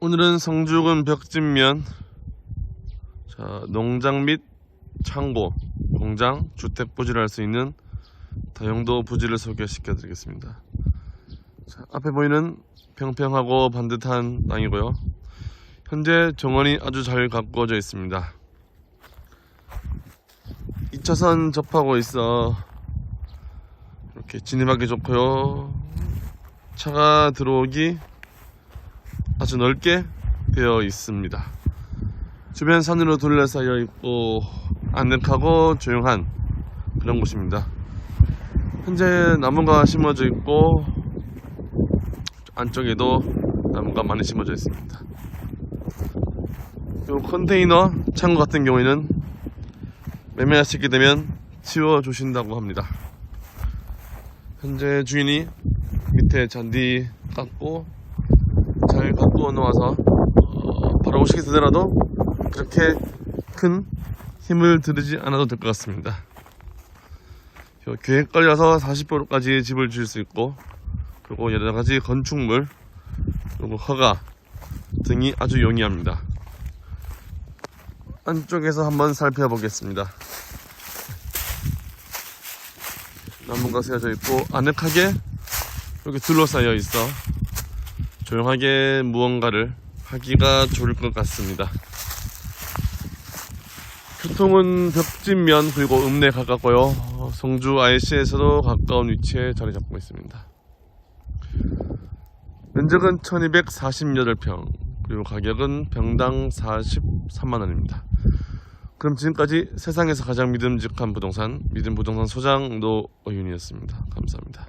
오늘은 성주군 벽진면 자, 농장 및 창고, 공장, 주택 부지를 할 수 있는 다용도 부지를 소개시켜 드리겠습니다. 자, 앞에 보이는 평평하고 반듯한 땅이고요. 현재 정원이 아주 잘 가꾸어져 있습니다. 2차선 접하고 있어 이렇게 진입하기 좋고요. 차가 들어오기 아주 넓게 되어 있습니다. 주변 산으로 둘러싸여 있고 아늑하고 조용한 그런 곳입니다. 현재 나무가 심어져 있고 안쪽에도 나무가 많이 심어져 있습니다. 이 컨테이너 창고 같은 경우에는 매매하시게 되면 치워 주신다고 합니다. 현재 주인이 밑에 잔디 깎고 잘 갖고 놓아서 어, 바로 오시게 되더라도 그렇게 큰 힘을 들이지 않아도 될 것 같습니다. 요 계획 걸려서 40%까지 집을 지을 수 있고 그리고 여러 가지 건축물 그리고 허가 등이 아주 용이합니다. 안쪽에서 한번 살펴보겠습니다. 나무가 세워져 있고 아늑하게 이렇게 둘러싸여 있어 조용하게 무언가를 하기가 좋을 것 같습니다. 교통은 벽진면 그리고 읍내 가깝고요. 어, 성주 IC에서도 가까운 위치에 자리 잡고 있습니다. 면적은 1248평 그리고 가격은 평당 43만원입니다. 그럼 지금까지 세상에서 가장 믿음직한 부동산 믿음 부동산 소장 노어윤이었습니다. 감사합니다.